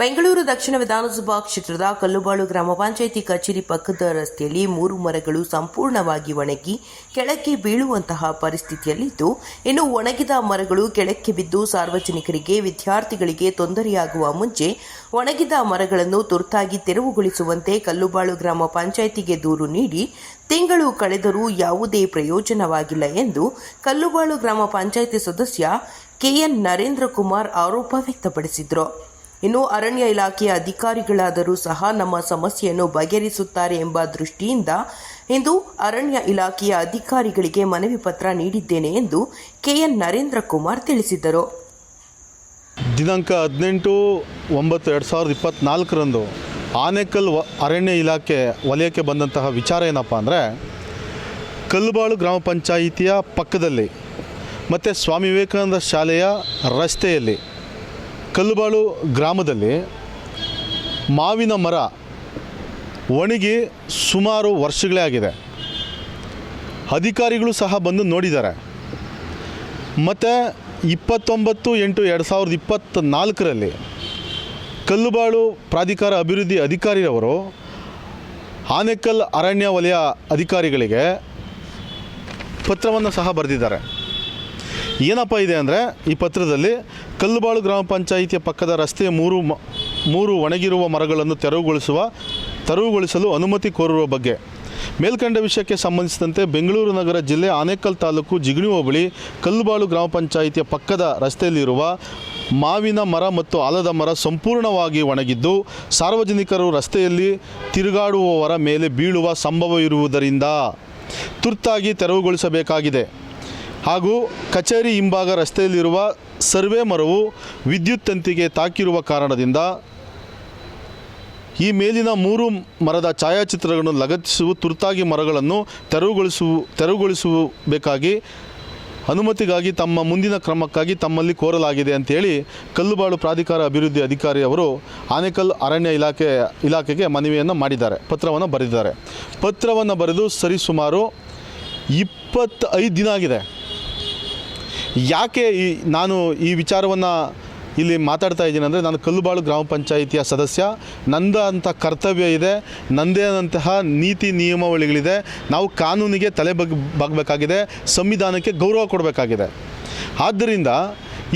ಬೆಂಗಳೂರು ದಕ್ಷಿಣ ವಿಧಾನಸಭಾ ಕ್ಷೇತ್ರದ ಕಲ್ಲುಬಾಳು ಗ್ರಾಮ ಪಂಚಾಯಿತಿ ಕಚೇರಿ ಪಕ್ಕದ ರಸ್ತೆಯಲ್ಲಿ ಮೂರು ಮರಗಳು ಸಂಪೂರ್ಣವಾಗಿ ಒಣಗಿ ಕೆಳಕ್ಕೆ ಬೀಳುವಂತಹ ಪರಿಸ್ಥಿತಿಯಲ್ಲಿದ್ದು, ಇನ್ನು ಒಣಗಿದ ಮರಗಳು ಕೆಳಕ್ಕೆ ಬಿದ್ದು ಸಾರ್ವಜನಿಕರಿಗೆ, ವಿದ್ಯಾರ್ಥಿಗಳಿಗೆ ತೊಂದರೆಯಾಗುವ ಮುಂಚೆ ಒಣಗಿದ ಮರಗಳನ್ನು ತುರ್ತಾಗಿ ತೆರವುಗೊಳಿಸುವಂತೆ ಕಲ್ಲುಬಾಳು ಗ್ರಾಮ ಪಂಚಾಯಿತಿಗೆ ದೂರು ನೀಡಿ, ತಿಂಗಳು ಕಳೆದರೂ ಯಾವುದೇ ಪ್ರಯೋಜನವಾಗಿಲ್ಲ ಎಂದು ಕಲ್ಲುಬಾಳು ಗ್ರಾಮ ಪಂಚಾಯಿತಿ ಸದಸ್ಯ ಕೆಎನ್ ನರೇಂದ್ರ ಕುಮಾರ್ ಆರೋಪ ವ್ಯಕ್ತಪಡಿಸಿದರು. ಇನ್ನು ಅರಣ್ಯ ಇಲಾಖೆಯ ಅಧಿಕಾರಿಗಳಾದರೂ ಸಹ ನಮ್ಮ ಸಮಸ್ಯೆಯನ್ನು ಬಗೆಹರಿಸುತ್ತಾರೆ ಎಂಬ ದೃಷ್ಟಿಯಿಂದ ಇಂದು ಅರಣ್ಯ ಇಲಾಖೆಯ ಅಧಿಕಾರಿಗಳಿಗೆ ಮನವಿ ಪತ್ರ ನೀಡಿದ್ದೇನೆ ಎಂದು ಕೆಎನ್ ನರೇಂದ್ರ ಕುಮಾರ್ ತಿಳಿಸಿದರು ದಿನಾಂಕ ಹದಿನೆಂಟು ಒಂಬತ್ತು ಎರಡು ಸಾವಿರದ ಇಪ್ಪತ್ತ್ನಾಲ್ಕರಂದು ಆನೇಕಲ್ ಅರಣ್ಯ ಇಲಾಖೆ ವಲಯಕ್ಕೆ ಬಂದಂತಹ ವಿಚಾರ ಏನಪ್ಪ ಅಂದರೆ, ಕಲ್ಲುಬಾಳು ಗ್ರಾಮ ಪಂಚಾಯಿತಿಯ ಪಕ್ಕದಲ್ಲಿ ಮತ್ತು ಸ್ವಾಮಿ ವಿವೇಕಾನಂದ ಶಾಲೆಯ ರಸ್ತೆಯಲ್ಲಿ ಕಲ್ಲುಬಾಳು ಗ್ರಾಮದಲ್ಲಿ ಮಾವಿನ ಮರ ಒಣಗಿ ಸುಮಾರು ವರ್ಷಗಳೇ ಆಗಿದೆ. ಅಧಿಕಾರಿಗಳು ಸಹ ಬಂದು ನೋಡಿದ್ದಾರೆ. ಮತ್ತು ಇಪ್ಪತ್ತೊಂಬತ್ತು ಎಂಟು ಎರಡು ಸಾವಿರದ ಇಪ್ಪತ್ತ ನಾಲ್ಕರಲ್ಲಿ ಕಲ್ಲುಬಾಳು ಪ್ರಾಧಿಕಾರ ಅಭಿವೃದ್ಧಿ ಅಧಿಕಾರಿಯವರು ಆನೆಕಲ್ ಅರಣ್ಯ ವಲಯ ಅಧಿಕಾರಿಗಳಿಗೆ ಪತ್ರವನ್ನು ಸಹ ಬರೆದಿದ್ದಾರೆ. ಏನಪ್ಪ ಇದೆ ಅಂದರೆ ಈ ಪತ್ರದಲ್ಲಿ ಕಲ್ಲುಬಾಳು ಗ್ರಾಮ ಪಂಚಾಯಿತಿಯ ಪಕ್ಕದ ರಸ್ತೆಯ ಮೂರು ಮೂರು ಒಣಗಿರುವ ಮರಗಳನ್ನು ತೆರವುಗೊಳಿಸುವ, ತೆರವುಗೊಳಿಸಲು ಅನುಮತಿ ಕೋರುವ ಬಗ್ಗೆ. ಮೇಲ್ಕಂಡ ವಿಷಯಕ್ಕೆ ಸಂಬಂಧಿಸಿದಂತೆ ಬೆಂಗಳೂರು ನಗರ ಜಿಲ್ಲೆ ಆನೇಕಲ್ ತಾಲೂಕು ಜಿಗಣಿ ಹೋಬಳಿ ಕಲ್ಲುಬಾಳು ಗ್ರಾಮ ಪಂಚಾಯಿತಿಯ ಪಕ್ಕದ ರಸ್ತೆಯಲ್ಲಿರುವ ಮಾವಿನ ಮರ ಮತ್ತು ಆಲದ ಮರ ಸಂಪೂರ್ಣವಾಗಿ ಒಣಗಿದ್ದು, ಸಾರ್ವಜನಿಕರು ರಸ್ತೆಯಲ್ಲಿ ತಿರುಗಾಡುವವರ ಮೇಲೆ ಬೀಳುವ ಸಂಭವ ಇರುವುದರಿಂದ ತುರ್ತಾಗಿ ತೆರವುಗೊಳಿಸಬೇಕಾಗಿದೆ. ಹಾಗೂ ಕಚೇರಿ ಹಿಂಭಾಗ ರಸ್ತೆಯಲ್ಲಿರುವ ಸರ್ವೆ ಮರವು ವಿದ್ಯುತ್ ತಂತಿಗೆ ತಾಕಿರುವ ಕಾರಣದಿಂದ ಈ ಮೇಲಿನ ಮೂರು ಮರದ ಛಾಯಾಚಿತ್ರಗಳನ್ನು ಲಗತ್ತಿಸುವ ತುರ್ತಾಗಿ ಮರಗಳನ್ನು ತೆರವುಗೊಳಿಸುವ ತೆರವುಗೊಳಿಸಬೇಕಾಗಿ ಅನುಮತಿಗಾಗಿ ತಮ್ಮ ಮುಂದಿನ ಕ್ರಮಕ್ಕಾಗಿ ತಮ್ಮಲ್ಲಿ ಕೋರಲಾಗಿದೆ ಅಂತೇಳಿ ಕಲ್ಲುಬಾಳು ಪ್ರಾಧಿಕಾರ ಅಭಿವೃದ್ಧಿ ಅಧಿಕಾರಿ ಅವರು ಆನೇಕಲ್ ಅರಣ್ಯ ಇಲಾಖೆ, ಇಲಾಖೆಗೆ ಮನವಿಯನ್ನು ಮಾಡಿದ್ದಾರೆ. ಪತ್ರವನ್ನು ಬರೆದಿದ್ದಾರೆ. ಪತ್ರವನ್ನು ಬರೆದು ಸರಿಸುಮಾರು ಇಪ್ಪತ್ತೈದು ದಿನ ಆಗಿದೆ. ಯಾಕೆ ಈ ನಾನು ಈ ವಿಚಾರವನ್ನು ಇಲ್ಲಿ ಮಾತಾಡ್ತಾ ಇದ್ದೀನಿ ಅಂದರೆ ನಾನು ಕಲ್ಲುಬಾಳು ಗ್ರಾಮ ಪಂಚಾಯಿತಿಯ ಸದಸ್ಯ, ನಂದ ಅಂತ ಕರ್ತವ್ಯ ಇದೆ, ನಂದೇ ಆದಂತಹ ನೀತಿ ನಿಯಮಾವಳಿಗಳಿದೆ, ನಾವು ಕಾನೂನಿಗೆ ತಲೆ ಬಗ್, ಬಾಗಬೇಕಾಗಿದೆ, ಸಂವಿಧಾನಕ್ಕೆ ಗೌರವ ಕೊಡಬೇಕಾಗಿದೆ. ಆದ್ದರಿಂದ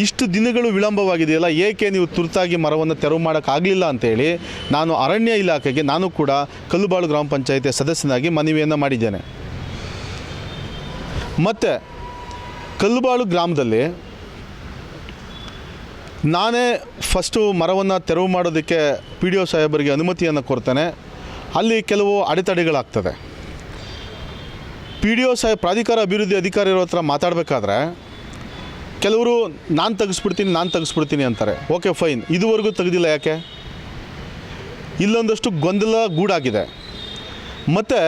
ಇಷ್ಟು ದಿನಗಳು ವಿಳಂಬವಾಗಿದೆಯಲ್ಲ, ಏಕೆ ನೀವು ತುರ್ತಾಗಿ ಮರವನ್ನು ತೆರವು ಮಾಡೋಕ್ಕಾಗಲಿಲ್ಲ ಅಂತೇಳಿ ನಾನು ಅರಣ್ಯ ಇಲಾಖೆಗೆ ನಾನು ಕೂಡ ಕಲ್ಲುಬಾಳು ಗ್ರಾಮ ಪಂಚಾಯಿತಿಯ ಸದಸ್ಯನಾಗಿ ಮನವಿಯನ್ನು ಮಾಡಿದ್ದೇನೆ. ಮತ್ತು ಕಲ್ಲುಬಾಳು ಗ್ರಾಮದಲ್ಲಿ ನಾನೇ ಫಸ್ಟು ಮರವನ್ನು ತೆರವು ಮಾಡೋದಕ್ಕೆ ಪಿ ಡಿ ಒ ಸಾಹೇಬರಿಗೆ ಅನುಮತಿಯನ್ನು ಕೊಡ್ತೇನೆ. ಅಲ್ಲಿ ಕೆಲವು ಅಡೆತಡೆಗಳಾಗ್ತದೆ. ಪಿ ಡಿ ಒ ಸಾಹೇಬ್ ಪ್ರಾಧಿಕಾರ ಅಭಿವೃದ್ಧಿ ಅಧಿಕಾರಿಗಳ ಹತ್ರ ಮಾತಾಡಬೇಕಾದ್ರೆ, ಕೆಲವರು ನಾನು ತೆಗೆಸ್ಬಿಡ್ತೀನಿ ನಾನು ತೆಗೆಸ್ಬಿಡ್ತೀನಿ ಅಂತಾರೆ. Okay, fine. ಇದುವರೆಗೂ ತೆಗೆದಿಲ್ಲ ಯಾಕೆ? ಇಲ್ಲೊಂದಷ್ಟು ಗೊಂದಲ ಗೂಡಾಗಿದೆ. ಮತ್ತು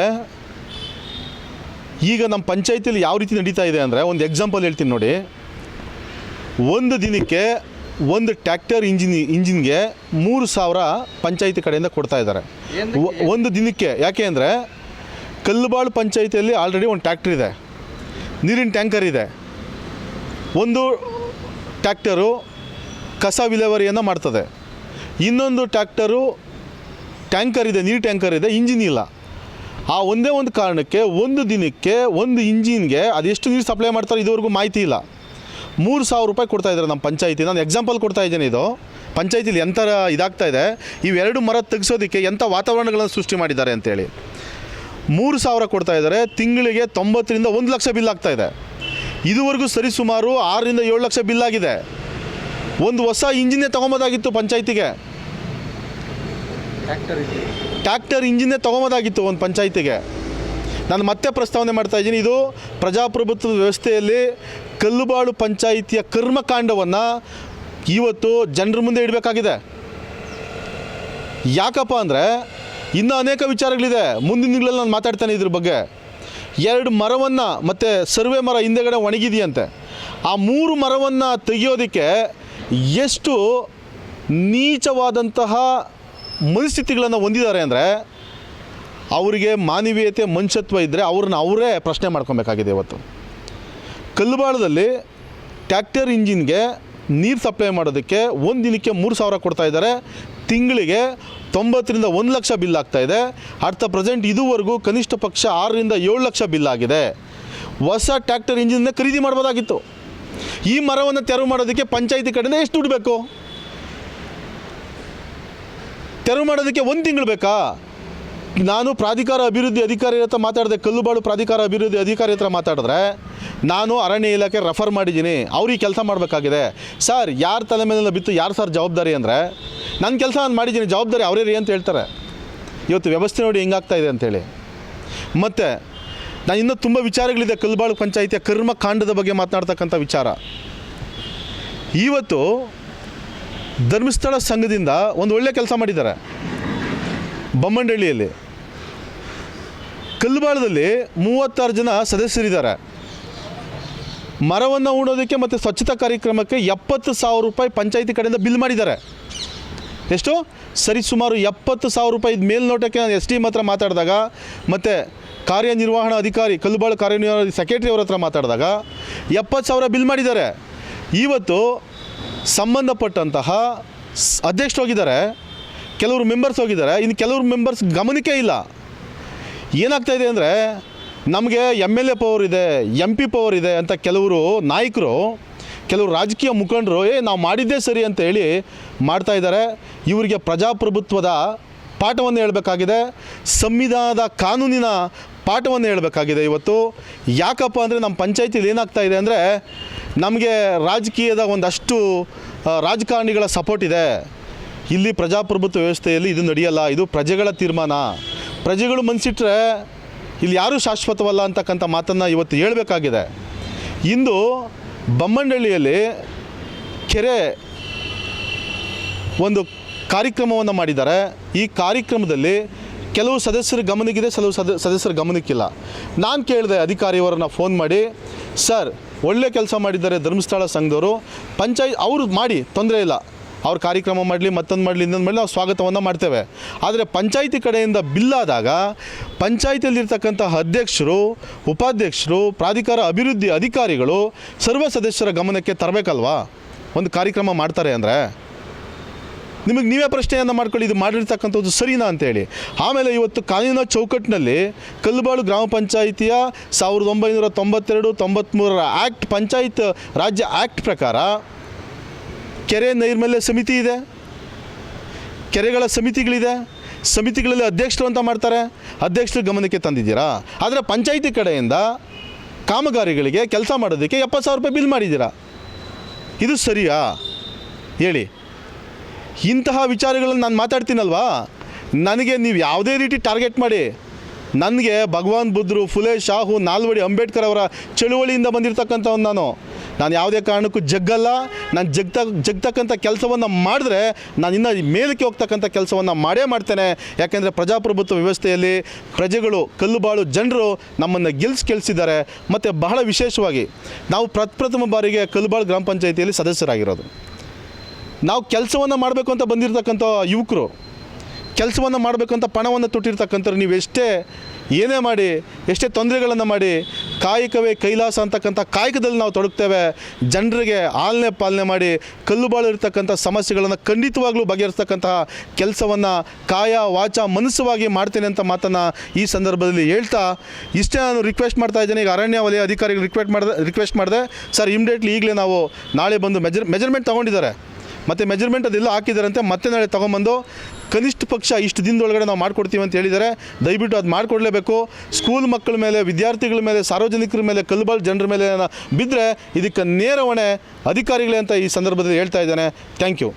ಈಗ ನಮ್ಮ ಪಂಚಾಯತಿಯಲ್ಲಿ ಯಾವ ರೀತಿ ನಡೀತಾ ಇದೆ ಅಂದರೆ ಒಂದು ಎಕ್ಸಾಂಪಲ್ ಹೇಳ್ತೀನಿ ನೋಡಿ. ಒಂದು ದಿನಕ್ಕೆ ಒಂದು ಟ್ಯಾಕ್ಟರ್ ಇಂಜಿನ್ ಇಂಜಿನ್ಗೆ ಮೂರು ಸಾವಿರ ಪಂಚಾಯತಿ ಕಡೆಯಿಂದ ಕೊಡ್ತಾ ಇದ್ದಾರೆ. ಒಂದು ದಿನಕ್ಕೆ ಯಾಕೆ ಅಂದರೆ ಕಲ್ಲುಬಾಳು ಪಂಚಾಯತಿಯಲ್ಲಿ ಆಲ್ರೆಡಿ ಒಂದು ಟ್ಯಾಕ್ಟ್ರ್ ಇದೆ. ನೀರಿನ ಟ್ಯಾಂಕರ್ ಇದೆ. ಒಂದು ಟ್ಯಾಕ್ಟರು ಕಸ ವಿಲೇವರಿಯನ್ನು ಮಾಡ್ತದೆ. ಇನ್ನೊಂದು ಟ್ಯಾಕ್ಟರು ಟ್ಯಾಂಕರ್ ಇದೆ ನೀರು ಟ್ಯಾಂಕರ್ ಇದೆ ಇಂಜಿನ್ ಇಲ್ಲ. ಆ ಒಂದೇ ಒಂದು ಕಾರಣಕ್ಕೆ ಒಂದು ದಿನಕ್ಕೆ ಒಂದು ಇಂಜಿನ್ಗೆ ಅದೆಷ್ಟು ನೀರು ಸಪ್ಲೈ ಮಾಡ್ತಾರೆ ಇದುವರೆಗೂ ಮಾಹಿತಿ ಇಲ್ಲ. ಮೂರು ಸಾವಿರ ರೂಪಾಯಿ ಕೊಡ್ತಾ ಇದ್ದಾರೆ ನಮ್ಮ ಪಂಚಾಯತಿ. ನಾನು ಎಕ್ಸಾಂಪಲ್ ಕೊಡ್ತಾ ಇದ್ದೇನೆ ಇದು. ಪಂಚಾಯತಿಲಿ ಎಂಥ ಇದಾಗ್ತಾ ಇದೆ. ಇವೆರಡು ಮರ ತೆಗೆಸೋದಕ್ಕೆ ಎಂಥ ವಾತಾವರಣಗಳನ್ನು ಸೃಷ್ಟಿ ಮಾಡಿದ್ದಾರೆ ಅಂತೇಳಿ. ಮೂರು ಸಾವಿರ ಕೊಡ್ತಾ ಇದ್ದಾರೆ. ತಿಂಗಳಿಗೆ ತೊಂಬತ್ತರಿಂದ ಒಂದು ಲಕ್ಷ ಬಿಲ್ ಆಗ್ತಾ ಇದೆ. ಇದುವರೆಗೂ ಸರಿಸುಮಾರು ಆರರಿಂದ ಏಳು ಲಕ್ಷ ಬಿಲ್ ಆಗಿದೆ. ಒಂದು ಹೊಸ ಇಂಜಿನೇ ತೊಗೊಂಬೋದಾಗಿತ್ತು ಪಂಚಾಯತಿಗೆ. ಟ್ಯಾಕ್ಟರ್ ಇಂಜಿನ್ನೇ ತೊಗೊಂಬೋದಾಗಿತ್ತು ಒಂದು ಪಂಚಾಯತಿಗೆ. ನಾನು ಮತ್ತೆ ಪ್ರಸ್ತಾವನೆ ಮಾಡ್ತಾ ಇದ್ದೀನಿ, ಇದು ಪ್ರಜಾಪ್ರಭುತ್ವದ ವ್ಯವಸ್ಥೆಯಲ್ಲಿ ಕಲ್ಲುಬಾಳು ಪಂಚಾಯಿತಿಯ ಕರ್ಮಕಾಂಡವನ್ನು ಇವತ್ತು ಜನರ ಮುಂದೆ ಇಡಬೇಕಾಗಿದೆ. ಯಾಕಪ್ಪ ಅಂದರೆ, ಇನ್ನೂ ಅನೇಕ ವಿಚಾರಗಳಿದೆ. ಮುಂದಿನ ದಿನಗಳಲ್ಲಿ ನಾನು ಮಾತಾಡ್ತಾನೆ ಇದ್ರ ಬಗ್ಗೆ. ಎರಡು ಮರವನ್ನು ಮತ್ತು ಸರ್ವೆ ಮರ ಹಿಂದೆಗಡೆ ಒಣಗಿದೆಯಂತೆ. ಆ ಮೂರು ಮರವನ್ನು ತೆಗೆಯೋದಕ್ಕೆ ಎಷ್ಟು ನೀಚವಾದಂತಹ ಮನಸ್ಥಿತಿಗಳನ್ನು ಹೊಂದಿದ್ದಾರೆ ಅಂದರೆ ಅವರಿಗೆ ಮಾನವೀಯತೆ, ಮನುಷ್ಯತ್ವ ಇದ್ದರೆ ಅವ್ರನ್ನ ಅವರೇ ಪ್ರಶ್ನೆ ಮಾಡ್ಕೊಬೇಕಾಗಿದೆ ಇವತ್ತು. ಕಲ್ಲುಬಾಳದಲ್ಲಿ ಟ್ಯಾಕ್ಟರ್ ಇಂಜಿನ್ಗೆ ನೀರು ಸಪ್ಲೈ ಮಾಡೋದಕ್ಕೆ ಒಂದು ದಿನಕ್ಕೆ ಮೂರು ಸಾವಿರ ಕೊಡ್ತಾ ಇದ್ದಾರೆ. ತಿಂಗಳಿಗೆ ತೊಂಬತ್ತರಿಂದ ಒಂದು ಲಕ್ಷ ಬಿಲ್ ಆಗ್ತಾ ಇದೆ. ಅಟ್ ದ ಪ್ರೆಸೆಂಟ್ ಇದುವರೆಗೂ ಕನಿಷ್ಠ ಪಕ್ಷ ಆರರಿಂದ ಏಳು ಲಕ್ಷ ಬಿಲ್ ಆಗಿದೆ. ಹೊಸ ಟ್ಯಾಕ್ಟರ್ ಇಂಜಿನ್ನ ಖರೀದಿ ಮಾಡ್ಬೋದಾಗಿತ್ತು. ಈ ಮರವನ್ನು ತೆರವು ಮಾಡೋದಕ್ಕೆ ಪಂಚಾಯಿತಿ ಕಡೆಯಿಂದ ಎಷ್ಟು ದುಡ್ಡು ಬೇಕು? ತೆರವು ಮಾಡೋದಕ್ಕೆ ಒಂದು ತಿಂಗಳು ಬೇಕಾ? ನಾನು ಪ್ರಾಧಿಕಾರ ಅಭಿವೃದ್ಧಿ ಅಧಿಕಾರಿ ಹತ್ರ ಮಾತಾಡಿದೆ, ಕಲ್ಲುಬಾಳು ಪ್ರಾಧಿಕಾರ ಅಭಿವೃದ್ಧಿ ಅಧಿಕಾರಿ ಹತ್ರ ಮಾತಾಡಿದ್ರೆ ನಾನು ಅರಣ್ಯ ಇಲಾಖೆ ರೆಫರ್ ಮಾಡಿದ್ದೀನಿ, ಅವ್ರಿಗೆ ಕೆಲಸ ಮಾಡಬೇಕಾಗಿದೆ. ಸರ್ ಯಾರ ತಲೆ ಮೇಲೆ ಬಿತ್ತು, ಯಾರು ಸರ್ ಜವಾಬ್ದಾರಿ ಅಂದರೆ? ನನ್ನ ಕೆಲಸ ನಾನು ಮಾಡಿದ್ದೀನಿ, ಜವಾಬ್ದಾರಿ ಅವರೇ ರೀ ಅಂತ ಹೇಳ್ತಾರೆ. ಇವತ್ತು ವ್ಯವಸ್ಥೆ ನೋಡಿ ಹೆಂಗಾಗ್ತಾ ಇದೆ ಅಂತೇಳಿ ಮತ್ತು ನಾನು ಇನ್ನೂ ತುಂಬ ವಿಚಾರಗಳಿದೆ, ಕಲ್ಲುಬಾಳು ಪಂಚಾಯಿತಿಯ ಕರ್ಮಕಾಂಡದ ಬಗ್ಗೆ ಮಾತನಾಡ್ತಕ್ಕಂಥ ವಿಚಾರ. ಇವತ್ತು ಧರ್ಮಸ್ಥಳ ಸಂಘದಿಂದ ಒಂದು ಒಳ್ಳೆ ಕೆಲಸ ಮಾಡಿದ್ದಾರೆ. ಬೊಮ್ಮಂಡಳ್ಳಿಯಲ್ಲಿ ಕಲ್ಲುಬಾಳದಲ್ಲಿ ಮೂವತ್ತಾರು ಜನ ಸದಸ್ಯರಿದ್ದಾರೆ. ಮರವನ್ನು ಉಣೋದಕ್ಕೆ ಮತ್ತು ಸ್ವಚ್ಛತಾ ಕಾರ್ಯಕ್ರಮಕ್ಕೆ ಎಪ್ಪತ್ತು ಸಾವಿರ ರೂಪಾಯಿ ಪಂಚಾಯಿತಿ ಕಡೆಯಿಂದ ಬಿಲ್ ಮಾಡಿದ್ದಾರೆ. ಎಷ್ಟು? ಸರಿ, ಸುಮಾರು ಎಪ್ಪತ್ತು ಸಾವಿರ ರೂಪಾಯಿ ಮೇಲ್ನೋಟಕ್ಕೆ ನಾನು ಎಸ್ ಟಿ ಹತ್ರ ಮಾತಾಡಿದಾಗ, ಮತ್ತು ಕಾರ್ಯನಿರ್ವಹಣಾ ಅಧಿಕಾರಿ, ಕಲ್ಲುಬಾಳು ಕಾರ್ಯನಿರ್ವಹಣಾ ಸೆಕ್ರೆಟರಿ ಅವ್ರ ಹತ್ರ ಮಾತಾಡಿದಾಗ ಎಪ್ಪತ್ತು ಸಾವಿರ ಬಿಲ್ ಮಾಡಿದ್ದಾರೆ. ಇವತ್ತು ಸಂಬಂಧಪಟ್ಟಂತಹ ಅಧ್ಯಕ್ಷರು ಹೋಗಿದ್ದಾರೆ, ಕೆಲವರು ಮೆಂಬರ್ಸ್ ಹೋಗಿದ್ದಾರೆ, ಇನ್ನು ಕೆಲವರು ಮೆಂಬರ್ಸ್ ಗಮನಕ್ಕೆ ಇಲ್ಲ. ಏನಾಗ್ತಾ ಇದೆ ಅಂದರೆ, ನಮಗೆ ಎಂ ಎಲ್ ಎ ಪವರ್ ಇದೆ ಎಂ ಪಿ ಪವರ್ ಇದೆ ಅಂತ ಕೆಲವರು ನಾಯಕರು, ಕೆಲವರು ರಾಜಕೀಯ ಮುಖಂಡರು, ಏ, ನಾವು ಮಾಡಿದ್ದೇ ಸರಿ ಅಂತ ಹೇಳಿ ಮಾಡ್ತಾ ಇದ್ದಾರೆ. ಇವರಿಗೆ ಪ್ರಜಾಪ್ರಭುತ್ವದ ಪಾಠವನ್ನು ಹೇಳಬೇಕಾಗಿದೆ, ಸಂವಿಧಾನದ ಕಾನೂನಿನ ಪಾಠವನ್ನು ಹೇಳಬೇಕಾಗಿದೆ ಇವತ್ತು. ಯಾಕಪ್ಪ ಅಂದರೆ ನಮ್ಮ ಪಂಚಾಯತಿಲಿ ಏನಾಗ್ತಾ ಇದೆ ಅಂದರೆ ನಮಗೆ ರಾಜಕೀಯದ ಒಂದಷ್ಟು ರಾಜಕಾರಣಿಗಳ ಸಪೋರ್ಟ್ ಇದೆ. ಇಲ್ಲಿ ಪ್ರಜಾಪ್ರಭುತ್ವ ವ್ಯವಸ್ಥೆಯಲ್ಲಿ ಇದು ನಡೆಯಲ್ಲ, ಇದು ಪ್ರಜೆಗಳ ತೀರ್ಮಾನ. ಪ್ರಜೆಗಳು ಮನಸ್ಸಿಟ್ರೆ ಇಲ್ಲಿ ಯಾರೂ ಶಾಶ್ವತವಲ್ಲ ಅಂತಕ್ಕಂಥ ಮಾತನ್ನು ಇವತ್ತು ಹೇಳಬೇಕಾಗಿದೆ. ಇಂದು ಬಮ್ಮಂಡಳ್ಳಿಯಲ್ಲಿ ಕೆರೆ ಒಂದು ಕಾರ್ಯಕ್ರಮವನ್ನು ಮಾಡಿದ್ದಾರೆ. ಈ ಕಾರ್ಯಕ್ರಮದಲ್ಲಿ ಕೆಲವು ಸದಸ್ಯರ ಗಮನಕ್ಕಿದೆ, ಕೆಲವು ಸದ, ಸದಸ್ಯರ ಗಮನಕ್ಕಿಲ್ಲ. ನಾನು ಕೇಳಿದೆ ಅಧಿಕಾರಿಯವರನ್ನ ಫೋನ್ ಮಾಡಿ, ಸರ್ ಒಳ್ಳೆ ಕೆಲಸ ಮಾಡಿದ್ದಾರೆ ಧರ್ಮಸ್ಥಳ ಸಂಘದವರು. ಪಂಚಾಯತ್ ಅವರು ಮಾಡಿ, ತೊಂದರೆ ಇಲ್ಲ. ಅವ್ರ ಕಾರ್ಯಕ್ರಮ ಮಾಡಲಿ, ಮತ್ತೊಂದು ಮಾಡಲಿ, ಇನ್ನೊಂದು ಮಾಡಲಿ ನಾವು ಸ್ವಾಗತವನ್ನು ಮಾಡ್ತೇವೆ. ಆದರೆ ಪಂಚಾಯಿತಿ ಕಡೆಯಿಂದ ಬಿಲ್ಲಾದಾಗ ಪಂಚಾಯಿತಿಯಲ್ಲಿರ್ತಕ್ಕಂಥ ಅಧ್ಯಕ್ಷರು, ಉಪಾಧ್ಯಕ್ಷರು, ಪ್ರಾಧಿಕಾರ ಅಭಿವೃದ್ಧಿ ಅಧಿಕಾರಿಗಳು ಸರ್ವ ಸದಸ್ಯರ ಗಮನಕ್ಕೆ ತರಬೇಕಲ್ವಾ? ಒಂದು ಕಾರ್ಯಕ್ರಮ ಮಾಡ್ತಾರೆ ಅಂದರೆ. ನಿಮಗೆ ನೀವೇ ಪ್ರಶ್ನೆಯನ್ನು ಮಾಡ್ಕೊಳ್ಳಿ, ಇದು ಮಾಡಿರ್ತಕ್ಕಂಥದ್ದು ಸರಿನಾ ಅಂತೇಳಿ. ಆಮೇಲೆ ಇವತ್ತು ಕಾನೂನಿನ ಚೌಕಟ್ಟಿನಲ್ಲಿ ಕಲ್ಲುಬಾಳು ಗ್ರಾಮ ಪಂಚಾಯಿತಿಯ ಸಾವಿರದ ಒಂಬೈನೂರ ತೊಂಬತ್ತೆರಡು ತೊಂಬತ್ತ್ಮೂರರ ಆ್ಯಕ್ಟ್ ಪಂಚಾಯತ್ ರಾಜ್ಯ ಆ್ಯಕ್ಟ್ ಪ್ರಕಾರ ಕೆರೆ ನೈರ್ಮಲ್ಯ ಸಮಿತಿ ಇದೆ. ಕೆರೆಗಳ ಸಮಿತಿಗಳಿದೆ. ಸಮಿತಿಗಳಲ್ಲಿ ಅಧ್ಯಕ್ಷರು ಅಂತ ಮಾಡ್ತಾರೆ. ಅಧ್ಯಕ್ಷರ ಗಮನಕ್ಕೆ ತಂದಿದ್ದೀರಾ? ಆದರೆ ಪಂಚಾಯಿತಿ ಕಡೆಯಿಂದ ಕಾಮಗಾರಿಗಳಿಗೆ ಕೆಲಸ ಮಾಡೋದಕ್ಕೆ ಎಪ್ಪತ್ತು ಸಾವಿರ ರೂಪಾಯಿ ಬಿಲ್ ಮಾಡಿದ್ದೀರಾ? ಇದು ಸರಿಯಾ? ಹೇಳಿ. ಇಂತಹ ವಿಚಾರಗಳನ್ನು ನಾನು ಮಾತಾಡ್ತೀನಲ್ವಾ? ನನಗೆ ನೀವು ಯಾವುದೇ ರೀತಿ ಟಾರ್ಗೆಟ್ ಮಾಡಿ, ನನಗೆ ಭಗವಾನ್ ಬುದ್ಧರು ಫುಲೆ, ಶಾಹು, ನಾಲ್ವಡಿ ಅಂಬೇಡ್ಕರ್ ಅವರ ಚಳುವಳಿಯಿಂದ ಬಂದಿರತಕ್ಕಂಥವ್ನು ನಾನು. ನಾನು ಯಾವುದೇ ಕಾರಣಕ್ಕೂ ಜಗ್ಗಲ್ಲ. ನಾನು ಜಗ್ತ, ಜಗ್ತಕ್ಕಂಥ ಕೆಲಸವನ್ನು ಮಾಡಿದ್ರೆ ನಾನು ಇನ್ನು ಮೇಲಕ್ಕೆ ಹೋಗ್ತಕ್ಕಂಥ ಕೆಲಸವನ್ನು ಮಾಡೇ ಮಾಡ್ತೇನೆ. ಯಾಕೆಂದರೆ ಪ್ರಜಾಪ್ರಭುತ್ವ ವ್ಯವಸ್ಥೆಯಲ್ಲಿ ಪ್ರಜೆಗಳು, ಕಲ್ಲುಬಾಳು ಜನರು ನಮ್ಮನ್ನು ಗೆಲ್ಸಿ ಕೆಲ್ಸಿದ್ದಾರೆ. ಮತ್ತು ಬಹಳ ವಿಶೇಷವಾಗಿ ನಾವು ಪ್ರಪ್ರಥಮ ಬಾರಿಗೆ ಕಲ್ಲುಬಾಳು ಗ್ರಾಮ ಪಂಚಾಯಿತಿಯಲ್ಲಿ ಸದಸ್ಯರಾಗಿರೋದು. ನಾವು ಕೆಲಸವನ್ನು ಮಾಡಬೇಕು ಅಂತ ಬಂದಿರತಕ್ಕಂಥ ಯುವಕರು, ಕೆಲಸವನ್ನು ಮಾಡಬೇಕು ಅಂತ ಪಣವನ್ನು ತೊಟ್ಟಿರ್ತಕ್ಕಂಥವ್ರು ನೀವು ಎಷ್ಟೇ ಏನೇ ಮಾಡಿ, ಎಷ್ಟೇ ತೊಂದರೆಗಳನ್ನು ಮಾಡಿ, ಕಾಯಕವೇ ಕೈಲಾಸ ಅಂತಕ್ಕಂಥ ಕಾಯಕದಲ್ಲಿ ನಾವು ತೊಡಗ್ತೇವೆ, ಜನರಿಗೆ ಆಲನೆ ಪಾಲನೆ ಮಾಡಿ, ಕಲ್ಲು ಬಾಳಿರ್ತಕ್ಕಂಥ ಸಮಸ್ಯೆಗಳನ್ನು ಖಂಡಿತವಾಗ್ಲೂ ಬಗೆಹರಿಸ್ತಕ್ಕಂತಹ ಕೆಲಸವನ್ನು ಕಾಯ, ವಾಚ, ಮನಸ್ಸುವಾಗಿ ಮಾಡ್ತೇನೆ ಅಂತ ಮಾತನ್ನು ಈ ಸಂದರ್ಭದಲ್ಲಿ ಹೇಳ್ತಾ, ಇಷ್ಟೇ ನಾನು ರಿಕ್ವೆಸ್ಟ್ ಮಾಡ್ತಾ ಇದ್ದೇನೆ, ಈಗ ಅರಣ್ಯ ವಲಯ ಅಧಿಕಾರಿಗಳು ರಿಕ್ವೆಸ್ಟ್ ಮಾಡಿದೆ ರಿಕ್ವೆಸ್ಟ್ ಮಾಡಿದೆ, ಸರ್ ಇಮಿಡಿಯೇಟ್ಲಿ ಈಗಲೇ ನಾವು ನಾಳೆ ಬಂದು ಮೆಜರ್ ಮೆಜರ್ಮೆಂಟ್ ತೊಗೊಂಡಿದ್ದಾರೆ. ಮತ್ತು ಮೆಜರ್ಮೆಂಟ್ ಅದೆಲ್ಲ, ಹಾಕಿದಾರಂತೆ, ಮತ್ತೆ ನಾಳೆ ತೊಗೊಂಬಂದು ಕನಿಷ್ಠ ಪಕ್ಷ ಇಷ್ಟು ದಿನದೊಳಗಡೆ ನಾವು ಮಾಡಿಕೊಡ್ತೀವಿ ಅಂತ ಹೇಳಿದ್ದಾರೆ. ದಯವಿಟ್ಟು ಅದು ಮಾಡಿಕೊಡಲೇಬೇಕು. ಸ್ಕೂಲ್ ಮಕ್ಕಳ ಮೇಲೆ, ವಿದ್ಯಾರ್ಥಿಗಳ ಮೇಲೆ, ಸಾರ್ವಜನಿಕರ ಮೇಲೆ ಕಲ್ಲುಬಾಳು ಜನರ ಮೇಲೆ ಬಿದ್ದರೆ ಇದಕ್ಕೆ ನೇರ ಹೊಣೆ ಅಧಿಕಾರಿಗಳೇ ಅಂತ ಈ ಸಂದರ್ಭದಲ್ಲಿ ಹೇಳ್ತಾ ಇದ್ದೇನೆ. Thank you